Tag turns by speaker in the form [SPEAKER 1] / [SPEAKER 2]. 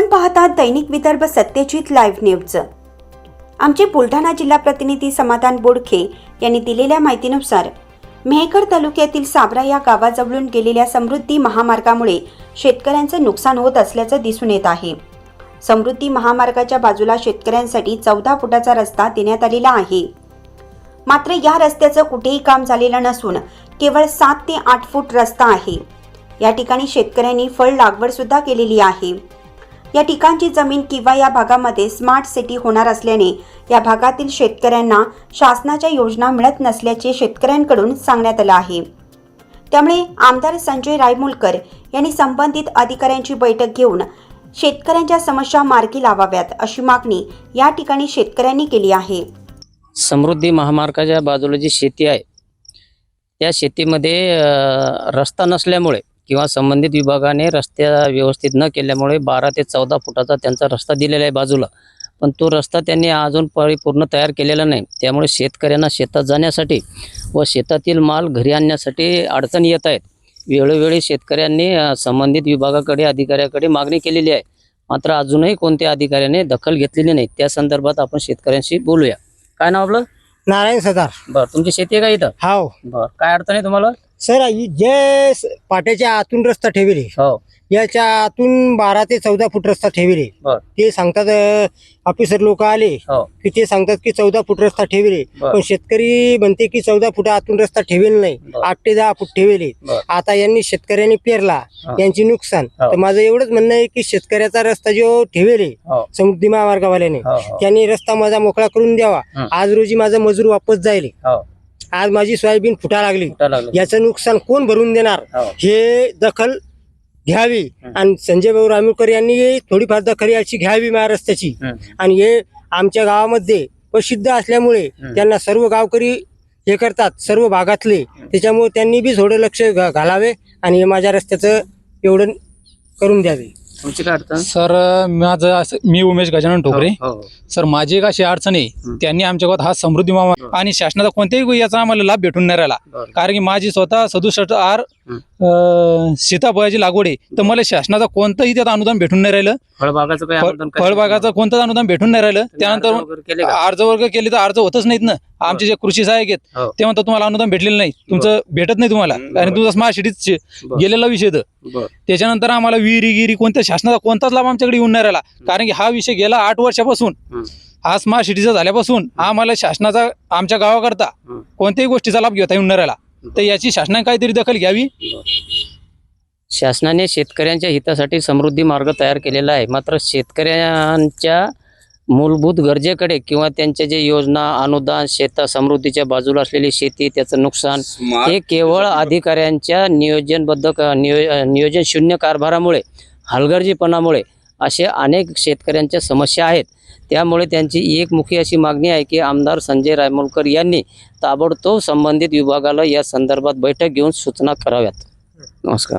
[SPEAKER 1] आपण पाहतात दैनिक Vidarbha Satyajit live news आमचे बुलढाणा जिल्हा प्रतिनिधी समाधान बोडखे यांनी दिलेल्या माहितीनुसार मेहकर तालुक्यातील साबरा या गावाजवळून गेलेल्या समृद्धी महामार्गामुळे शेतकऱ्यांचं नुकसान होत असल्याचं दिसून येत आहे. समृद्धी महामार्गाच्या बाजूला शेतकऱ्यांसाठी चौदा फुटाचा रस्ता देण्यात आलेला आहे. मात्र या रस्त्याचं कुठेही काम झालेलं नसून केवळ सात ते आठ फूट रस्ता आहे. या ठिकाणी शेतकऱ्यांनी फळ लागवड सुद्धा केलेली आहे. या ठिकाणची जमीन किंवा या भागामध्ये स्मार्ट सिटी होणार असल्याने या भागातील शेतकऱ्यांना शासनाच्या योजना मिळत नसल्याचे शेतकऱ्यांकडून सांगण्यात आलं आहे. त्यामुळे आमदार संजय रायमुलकर यांनी संबंधित अधिकाऱ्यांची बैठक घेऊन शेतकऱ्यांच्या समस्या मार्गी लावाव्यात अशी मागणी या ठिकाणी शेतकऱ्यांनी केली आहे.
[SPEAKER 2] समृद्धी महामार्गाच्या बाजूला जी शेती आहे त्या शेतीमध्ये रस्ता नसल्यामुळे किंवा संबंधित विभागाने रस्त्या व्यवस्थित न केल्यामुळे बारा ते चौदा फुटाचा त्यांचा रस्ता दिलेला आहे बाजूला. पण तो रस्ता त्यांनी अजून परिपूर्ण तयार केलेला नाही. त्यामुळे शेतकऱ्यांना शेतात जाण्यासाठी व शेतातील माल घरी आणण्यासाठी अडचणी येत आहेत. वेळोवेळी शेतकऱ्यांनी संबंधित विभागाकडे अधिकाऱ्याकडे मागणी केलेली आहे. मात्र अजूनही कोणत्या अधिकाऱ्याने दखल घेतलेली नाही त्या संदर्भात आपण शेतकऱ्यांशी बोलूया. काय नाव आपलं?
[SPEAKER 3] नारायण सदार.
[SPEAKER 2] बर तुमची शेती आहे का इथं?
[SPEAKER 3] हाव.
[SPEAKER 2] बर काय अडचण आहे तुम्हाला?
[SPEAKER 3] सर ही जे स- पाट्याच्या आतून रस्ता ठेविले
[SPEAKER 2] हो
[SPEAKER 3] याच्या आतून बारा ते चौदा फूट रस्ता ठेविले
[SPEAKER 2] बर
[SPEAKER 3] ते सांगतात ऑफिसर लोक आले
[SPEAKER 2] हो
[SPEAKER 3] की ते सांगतात की चौदा फूट रस्ता ठेविले
[SPEAKER 2] बर.
[SPEAKER 3] पण शेतकरी म्हणते की चौदा फूट आतून रस्ता ठेवेल नाही
[SPEAKER 2] बर.
[SPEAKER 3] आठ ते दहा फूट ठेवेले
[SPEAKER 2] बर.
[SPEAKER 3] आता यांनी शेतकऱ्यांनी पेरला
[SPEAKER 2] हा.
[SPEAKER 3] यांची नुकसान
[SPEAKER 2] हो.
[SPEAKER 3] तर माझं एवढंच म्हणणं आहे की शेतकऱ्याचा रस्ता जो ठेवेले
[SPEAKER 2] हो
[SPEAKER 3] समृद्धी महामार्गावाल्याने
[SPEAKER 2] हो हो
[SPEAKER 3] त्यांनी रस्ता माझा मोकळा करून द्यावा
[SPEAKER 2] हं.
[SPEAKER 3] आज रोजी माझा मजूर वापस जाईल
[SPEAKER 2] हो
[SPEAKER 3] आज माझी सोयाबीन फुटा लागली. याचं नुकसान कोण भरून देणार?
[SPEAKER 2] हो.
[SPEAKER 3] हे दखल घ्यावी. आणि संजय भाऊ रामूरकर यांनी थोडीफार दखल याची घ्यावी महाराष्ट्राची.
[SPEAKER 2] हं.
[SPEAKER 3] आणि हे आमच्या गावामध्ये प्रसिद्ध असल्यामुळे. त्यांना सर्व गावकरी हे करतात सर्व भागातले. त्याच्यामुळे त्यांनी बी थोडं लक्ष घा- घालावे आणि हे माझ्या रस्त्याचं एवढं करून द्यावे.
[SPEAKER 2] तुमची काय अडचण
[SPEAKER 4] सर माझं असं मी उमेश गजानन ठोकरे
[SPEAKER 2] हो हो
[SPEAKER 4] सर माझी एक अशी अडचण आहे
[SPEAKER 2] हं.
[SPEAKER 4] त्यांनी आमच्या गावात हा समृद्धी मामा
[SPEAKER 2] हं.
[SPEAKER 4] आणि शासनाचा कोणत्याही याचा आम्हाला लाभ भेटून नाही राहिला
[SPEAKER 2] बर
[SPEAKER 4] कारण की माझी स्वतः सदुसष्ट आर
[SPEAKER 2] हं.
[SPEAKER 4] सीताफळाची लागवड आहे. तर मला शासनाचा कोणतंही त्यात अनुदान भेटून नाही राहिलं.
[SPEAKER 2] फळबागाचं
[SPEAKER 4] फळ-
[SPEAKER 2] अनुदान?
[SPEAKER 4] फळबागाचं कोणतंच अनुदान भेटून नाही राहिलं.
[SPEAKER 2] तुम्ही अर्ज
[SPEAKER 4] त्यानंतर
[SPEAKER 2] वगैरे केले का?
[SPEAKER 4] अर्ज वर्ग केले तर अर्ज होतच नाहीत ना. आमचे जे कृषी सहाय्यक आहेत
[SPEAKER 2] हो.
[SPEAKER 4] ते म्हणतात तुम्हाला अनुदान भेटलेलं नाही. तुमचं भेटत नाही तुम्हाला. आणि
[SPEAKER 2] बरं.
[SPEAKER 4] तुमचा स्मार्ट
[SPEAKER 2] बर.
[SPEAKER 4] गेलेला विषय तर
[SPEAKER 2] बर.
[SPEAKER 4] त्याच्यानंतर आम्हाला विहिरी गिरी कोणत्या शासनाचा कोणताच लाभ आमच्याकडे येऊन नाही राहिला. कारण की हा विषय गेला आठ वर्षापासून.
[SPEAKER 2] हं.
[SPEAKER 4] हा स्मार्ट सिटीचा झाल्यापासून आम्हाला शासनाचा आमच्या गावाकरता. कोणत्याही गोष्टीचा लाभ घेता येऊन नाही राहिला. तर याची शासनाने काहीतरी दखल घ्यावी?
[SPEAKER 2] शासनाने शेतकऱ्यांच्या हितासाठी समृद्धी मार्ग तयार केलेला आहे. मात्र शेतकऱ्यांच्या मूलभूत गरजेकडे किंवा त्यांच्या जे योजना अनुदान शेता समृद्धीच्या बाजूला असलेली शेती त्याचं नुकसान हे केवळ अधिकाऱ्यांच्या नियोजनबद्ध क- नियो नियोजन शून्य कारभारामुळे हलगर्जीपणामुळे असे अनेक शेतकऱ्यांच्या समस्या आहेत. त्यामुळे त्यांची एकमुखी अशी मागणी आहे की आमदार संजय रायमोलकर यांनी ताबडतोब संबंधित विभागाला या संदर्भात बैठक घेऊन सूचना कराव्यात. नमस्कार.